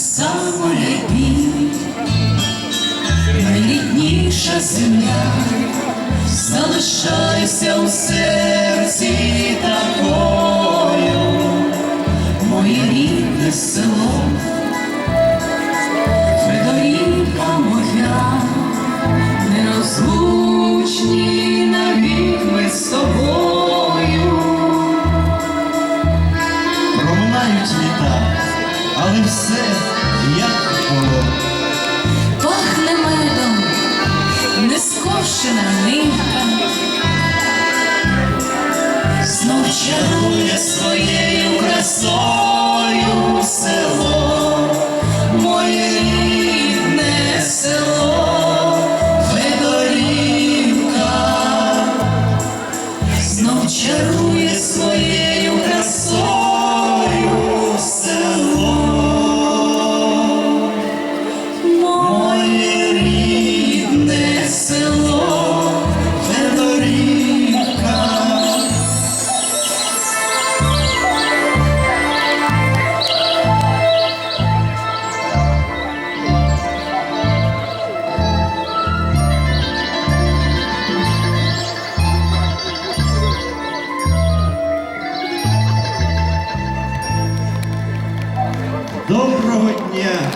самолюбі, найлітніша земля, залишайся у серці такого. все як було. Пахне медом, нескошена нивка, знов чарує своєю красою село, моє рідне село. Доброго дня!